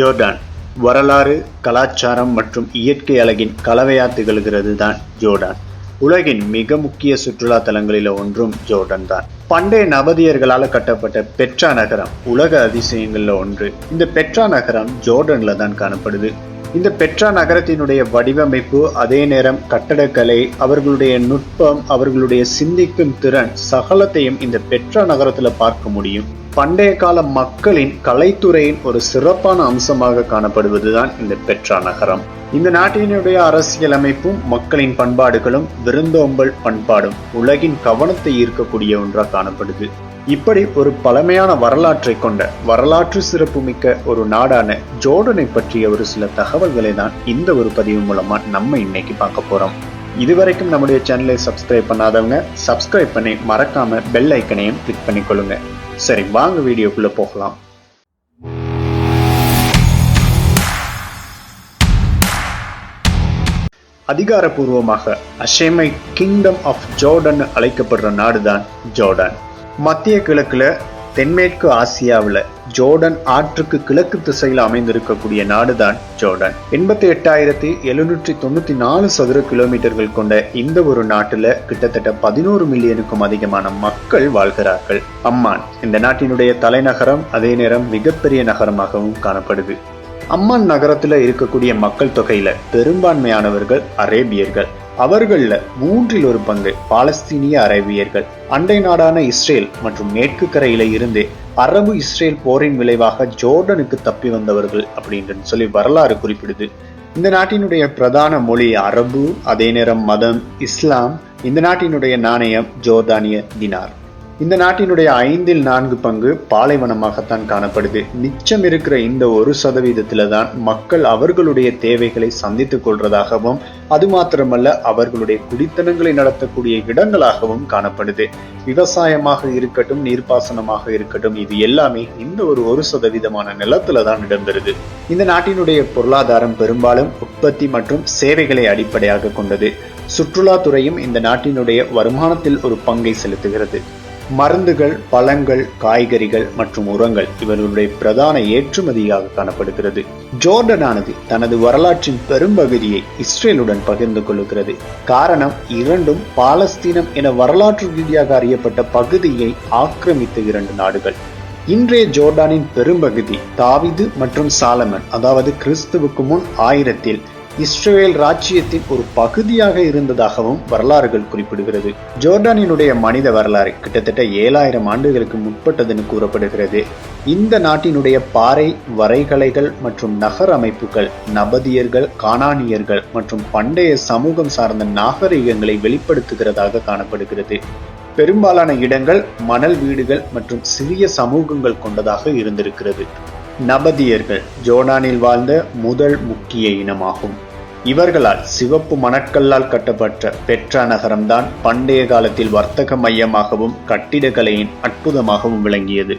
Jordan. வரலாறு கலாச்சாரம் மற்றும் இயற்கை அழகின் கலவையா திகழ்கிறது தான் ஜோர்டான். உலகின் மிக முக்கிய சுற்றுலா தலங்களில் ஒன்றும் ஜோர்டன் தான் பண்டைய நவதியர்களால் கட்டப்பட்ட பெட்ரா நகரம் உலக அதிசயங்களில் ஒன்று. இந்த பெட்ரா நகரம் ஜோர்டனில் தான் காணப்படுது. இந்த பெட்ரா நகரத்தினுடைய வடிவமைப்பு அதே நேரம் கட்டடக்கலை அவர்களுடைய நுட்பம் அவர்களுடைய சிந்திக்கும் திறன் சகலத்தையும் இந்த பெட்ரா நகரத்தில் பார்க்க முடியும். பண்டைய கால மக்களின் கலைத்துறையின் ஒரு சிறப்பான அம்சமாக காணப்படுவதுதான் இந்த பெட்ரா நகரம். இந்த நாட்டினுடைய அரசியலமைப்பும் மக்களின் பண்பாடுகளும் விருந்தோம்பல் பண்பாடும் உலகின் கவனத்தை ஈர்க்கக்கூடிய ஒன்றாக காணப்படுது. இப்படி ஒரு பழமையான வரலாற்றை கொண்ட வரலாற்று சிறப்புமிக்க ஒரு நாடான ஜோர்டனை பற்றிய ஒரு சில தகவல்களை தான் இந்த ஒரு பதிவு மூலமா நம்ம இன்னைக்கு பார்க்க போறோம். இதுவரைக்கும் நம்முடைய சேனலை சப்ஸ்கிரைப் பண்ணாதவங்க சப்ஸ்கிரைப் பண்ணி மறக்காம பெல் ஐக்கனையும் கிளிக் பண்ணிக்கொள்ளுங்க. சரி வாங்க வீடியோக்குள்ள போகலாம். அதிகாரப்பூர்வமாக அஷேமை கிங்டம் ஆஃப் ஜோர்டன் அழைக்கப்படுற நாடுதான் ஜோர்டான். மத்திய கிழக்கில் தென்மேற்கு ஆசியாவில் ஜோர்டன் ஆற்றுக்கு கிழக்கு திசையில் அமைந்திருக்கக்கூடிய நாடுதான் ஜோர்டன். எண்பத்தி எட்டாயிரத்தி எழுநூற்றி தொண்ணூத்தி நாலு சதுர கிலோமீட்டர்கள் கொண்ட இந்த ஒரு நாட்டில் கிட்டத்தட்ட பதினோரு மில்லியனுக்கும் அதிகமான மக்கள் வாழ்கிறார்கள். அம்மான். இந்த நாட்டினுடைய தலைநகரம் அதே நேரம் மிகப்பெரிய நகரமாகவும் காணப்படுது. அம்மான் நகரத்துல இருக்கக்கூடிய மக்கள் தொகையில பெரும்பான்மையானவர்கள் அரேபியர்கள். அவர்களில் மூன்றில் ஒரு பங்கு பாலஸ்தீனிய அரேபியர்கள். அண்டை நாடான இஸ்ரேல் மற்றும் மேற்கு கரையில இருந்து அரபு இஸ்ரேல் போரின் விளைவாக ஜோர்டனுக்கு தப்பி வந்தவர்கள் அப்படின்னு சொல்லி வரலாறு குறிப்பிடுது. இந்த நாட்டினுடைய பிரதான மொழி அரபு அதே நேரம் மதம் இஸ்லாம். இந்த நாட்டினுடைய நாணயம் ஜோர்தானிய தினார். இந்த நாட்டினுடைய ஐந்தில் நான்கு பங்கு பாலைவனமாகத்தான் காணப்படுது. மிச்சம் இருக்கிற இந்த ஒரு சதவீதத்துல தான் மக்கள் அவர்களுடைய தேவைகளை சந்தித்துக் கொள்றதாகவும் அது மாத்திரமல்ல அவர்களுடைய குடித்தனங்களை நடத்தக்கூடிய இடங்களாகவும் காணப்படுது. விவசாயமாக இருக்கட்டும் நீர்ப்பாசனமாக இருக்கட்டும் இது எல்லாமே இந்த ஒரு ஒரு சதவீதமான நிலத்துல தான் இடம்பெறுது. இந்த நாட்டினுடைய பொருளாதாரம் பெரும்பாலும் உற்பத்தி மற்றும் சேவைகளை அடிப்படையாக கொண்டது. சுற்றுலாத்துறையும் இந்த நாட்டினுடைய வருமானத்தில் ஒரு பங்கை செலுத்துகிறது. மருந்துகள் பழங்கள் காய்கறிகள் மற்றும் உரங்கள் இவர்களுடைய பிரதான ஏற்றுமதியாக காணப்படுகிறது. ஜோர்டனானது தனது வரலாற்றின் பெரும்பகுதியை இஸ்ரேலுடன் பகிர்ந்து கொள்ளுகிறது. காரணம் இரண்டும் பாலஸ்தீனம் என வரலாற்று ரீதியாக அறியப்பட்ட பகுதியை ஆக்கிரமித்த இரண்டு நாடுகள். இன்றைய ஜோர்டானின் பெரும்பகுதி தாவிது மற்றும் சாலமன் அதாவது கிறிஸ்துவுக்கு முன் ஆயிரத்தில் இஸ்ரேல் ராஜ்யத்தின் ஒரு பகுதியாக இருந்ததாகவும் வரலாறுகள் குறிப்பிடுகிறது. ஜோர்டானினுடைய மனித வரலாறு கிட்டத்தட்ட ஏழாயிரம் ஆண்டுகளுக்கு முற்பட்டதுன்னு கூறப்படுகிறது. இந்த நாட்டினுடைய பாறை வரைகலைகள் மற்றும் நகர் அமைப்புகள் நபதியர்கள் கானானியர்கள் மற்றும் பண்டைய சமூகம் சார்ந்த நாகரிகங்களை வெளிப்படுத்துகிறதாக காணப்படுகிறது. பெரும்பாலான இடங்கள் மணல் வீடுகள் மற்றும் சிறிய சமூகங்கள் கொண்டதாக இருந்திருக்கிறது. நபதியர்கள் ஜோர்டானில் வாழ்ந்த முதல் முக்கிய இனமாகும். இவர்களால் சிவப்பு மணற்கல்லால் கட்டப்பட்ட பெட்ரா நகரம்தான் பண்டைய காலத்தில் வர்த்தக மையமாகவும் கட்டிடக்கலையின் அற்புதமாகவும் விளங்கியது.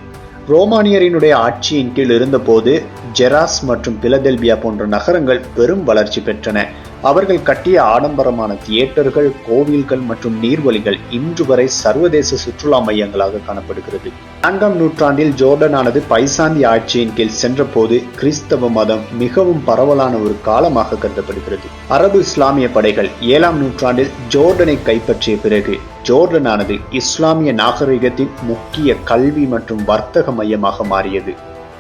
ரோமானியரினுடைய ஆட்சியின் கீழ் இருந்தபோது ஜெராஸ் மற்றும் பிலதெல்பியா போன்ற நகரங்கள் பெரும் வளர்ச்சி பெற்றன. அவர்கள் கட்டிய ஆடம்பரமான தியேட்டர்கள் கோவில்கள் மற்றும் நீர்வழிகள் இன்று வரை சர்வதேச சுற்றுலா மையங்களாக காணப்படுகிறது. நான்காம் நூற்றாண்டில் ஜோர்டனானது பைசாந்தி ஆட்சியின் கீழ் சென்றபோது கிறிஸ்தவ மதம் மிகவும் பரவலான ஒரு காலமாக கருதப்படுகிறது. அரபு இஸ்லாமிய படைகள் ஏழாம் நூற்றாண்டில் ஜோர்டனை கைப்பற்றிய பிறகு ஜோர்டனானது இஸ்லாமிய நாகரிகத்தின் முக்கிய கல்வி மற்றும் வர்த்தக மையமாக மாறியது.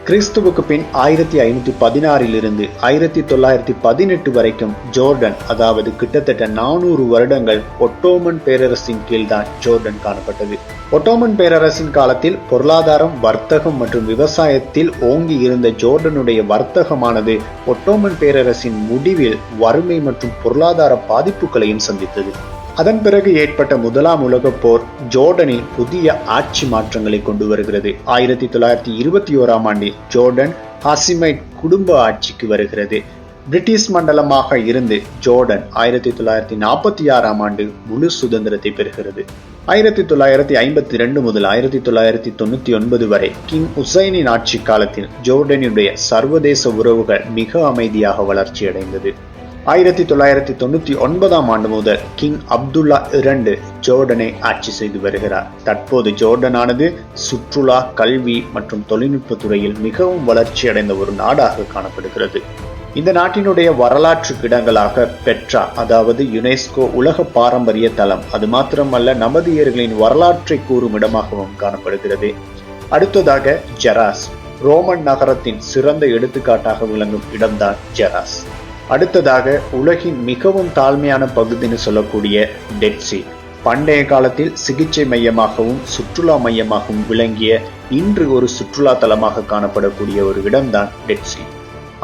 கிறிஸ்துவுக்கு பின் ஆயிரத்தி ஐநூத்தி பதினாறில் இருந்து ஆயிரத்தி தொள்ளாயிரத்தி பதினெட்டு வரைக்கும் ஜோர்டன் அதாவது கிட்டத்தட்ட நானூறு வருடங்கள் ஒட்டோமன் பேரரசின் கீழ்தான் ஜோர்டன் காணப்பட்டது. ஒட்டோமன் பேரரசின் காலத்தில் பொருளாதாரம் வர்த்தகம் மற்றும் விவசாயத்தில் ஓங்கி இருந்த ஜோர்டனுடைய வர்த்தகமானது ஒட்டோமன் பேரரசின் முடிவில் வறுமை மற்றும் பொருளாதார பாதிப்புகளையும் சந்தித்தது. அதன் பிறகு ஏற்பட்ட முதலாம் உலகப் போர் ஜோர்டனில் புதிய ஆட்சி மாற்றங்களை கொண்டு வருகிறது. ஆயிரத்தி தொள்ளாயிரத்தி இருபத்தி ஓராம் ஆண்டில் ஜோர்டன் ஹாசிமைட் குடும்ப ஆட்சிக்கு வருகிறது. பிரிட்டிஷ் மண்டலமாக இருந்து ஜோர்டன் ஆயிரத்தி தொள்ளாயிரத்தி நாற்பத்தி ஆறாம் ஆண்டு முழு சுதந்திரத்தை பெறுகிறது. ஆயிரத்தி தொள்ளாயிரத்தி ஐம்பத்தி ரெண்டு முதல் ஆயிரத்தி தொள்ளாயிரத்தி தொண்ணூத்தி ஒன்பது வரை கிங் உசைனின் ஆட்சி காலத்தில் ஜோர்டனுடைய சர்வதேச உறவுகள் மிக அமைதியாக வளர்ச்சியடைந்தது. ஆயிரத்தி தொள்ளாயிரத்தி தொண்ணூத்தி ஒன்பதாம் ஆண்டு முதல் கிங் அப்துல்லா இரண்டு ஜோர்டனை ஆட்சி செய்து வருகிறார். தற்போது ஜோர்டனானது சுற்றுலா கல்வி மற்றும் தொழில்நுட்ப துறையில் மிகவும் வளர்ச்சி அடைந்த ஒரு நாடாக காணப்படுகிறது. இந்த நாட்டினுடைய வரலாற்று இடங்களாக பெட்ரா அதாவது யுனெஸ்கோ உலக பாரம்பரிய தலம் அது மாத்திரமல்ல நமதியர்களின் வரலாற்றை கூறும் இடமாகவும் காணப்படுகிறது. அடுத்ததாக ஜெராஸ் ரோமன் நகரத்தின் சிறந்த எடுத்துக்காட்டாக விளங்கும் இடம்தான் ஜெராஸ். அடுத்ததாக உலகின் மிகவும் தாழ்மையான பகுதின்னு சொல்லக்கூடிய டெட்சி பண்டைய காலத்தில் சிகிச்சை மையமாகவும் சுற்றுலா மையமாகவும் விளங்கிய இன்று ஒரு சுற்றுலா தலமாக காணப்படக்கூடிய ஒரு இடம்தான் டெட்சி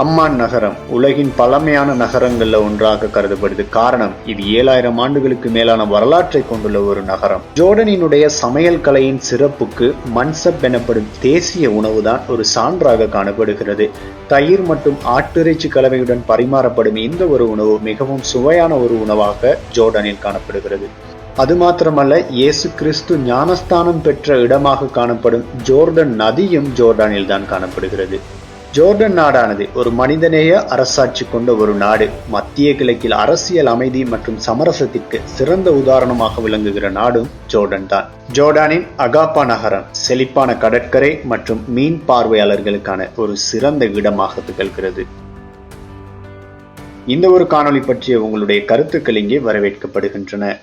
அம்மான் நகரம் உலகின் பழமையான நகரங்களில் ஒன்றாக கருதப்படுது. காரணம் இது ஏழாயிரம் ஆண்டுகளுக்கு மேலான வரலாற்றை கொண்டுள்ள ஒரு நகரம். ஜோர்டனினுடைய சமையல் கலையின் சிறப்புக்கு மன்சப் எனப்படும் தேசிய உணவுதான் ஒரு சான்றாக காணப்படுகிறது. தயிர் மற்றும் ஆட்டிறைச்சி கலவையுடன் பரிமாறப்படும் இந்த ஒரு உணவு மிகவும் சுவையான ஒரு உணவாக ஜோர்டனில் காணப்படுகிறது. அது மாத்திரமல்ல இயேசு கிறிஸ்து ஞானஸ்தானம் பெற்ற இடமாக காணப்படும் ஜோர்டன் நதியும் ஜோர்டானில் தான் காணப்படுகிறது. ஜோர்டன் நாடானது ஒரு மனிதநேய அரசாட்சி கொண்ட ஒரு நாடு. மத்திய கிழக்கில் அரசியல் அமைதி மற்றும் சமரசத்திற்கு சிறந்த உதாரணமாக விளங்குகிற நாடும் ஜோர்டன் தான். ஜோர்டானின் அகாப்பா நகரம் செழிப்பான கடற்கரை மற்றும் மீன் பார்வையாளர்களுக்கான ஒரு சிறந்த இடமாக திகழ்கிறது. இந்த ஒரு காணொளி பற்றிய உங்களுடைய கருத்துக்கள் இங்கே வரவேற்கப்படுகின்றன.